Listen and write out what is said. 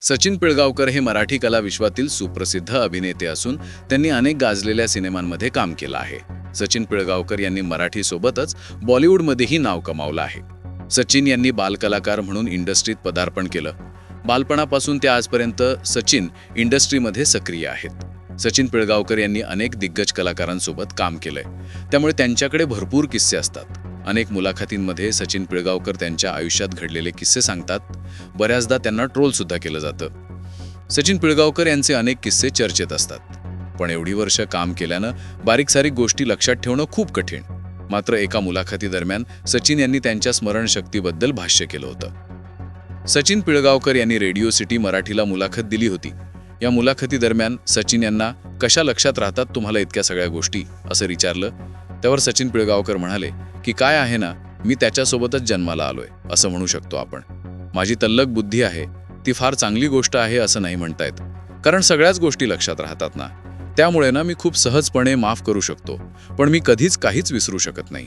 सचिन पिळगावकर हे मराठी कला विश्वातील सुप्रसिद्ध अभिनेते असून त्यांनी अनेक गाजलेल्या सिनेमांमध्ये काम केलं आहे. सचिन पिळगावकर यांनी मराठीसोबतच बॉलिवूडमध्येही नाव कमावलं आहे. सचिन यांनी बालकलाकार म्हणून इंडस्ट्रीत पदार्पण केलं. बालपणापासून ते आजपर्यंत सचिन इंडस्ट्रीमध्ये सक्रिय आहेत. सचिन पिळगावकर यांनी अनेक दिग्गज कलाकारांसोबत काम केलंय. त्यामुळे त्यांच्याकडे भरपूर किस्से असतात. अनेक मुलाखतींमध्ये सचिन पिळगावकर त्यांच्या आयुष्यात घडलेले किस्से सांगतात. बऱ्याचदा त्यांना ट्रोलसुद्धा केलं जातं. सचिन पिळगावकर यांचे अनेक किस्से चर्चेत असतात. पण एवढी वर्ष काम केल्यानं बारीक सारीक गोष्टी लक्षात ठेवणं खूप कठीण. मात्र एका मुलाखतीदरम्यान सचिन यांनी त्यांच्या स्मरणशक्तीबद्दल भाष्य केलं होतं. सचिन पिळगावकर यांनी रेडिओ सिटी मराठीला मुलाखत दिली होती. या मुलाखतीदरम्यान सचिन यांना कशा लक्षात राहतात तुम्हाला इतक्या सगळ्या गोष्टी? असं विचारलं. त्यावर सचिन पिळगावकर म्हणाले की काय आहे ना मी त्याच्यासोबतच जन्माला आलोय असं म्हणू शकतो आपण. माझी तल्लक बुद्धी आहे ती फार चांगली गोष्ट आहे असं नाही म्हणतायत. कारण सगळ्याच गोष्टी लक्षात राहतात ना. त्यामुळे ना मी खूप सहजपणे माफ करू शकतो पण मी कधीच काहीच विसरू शकत नाही.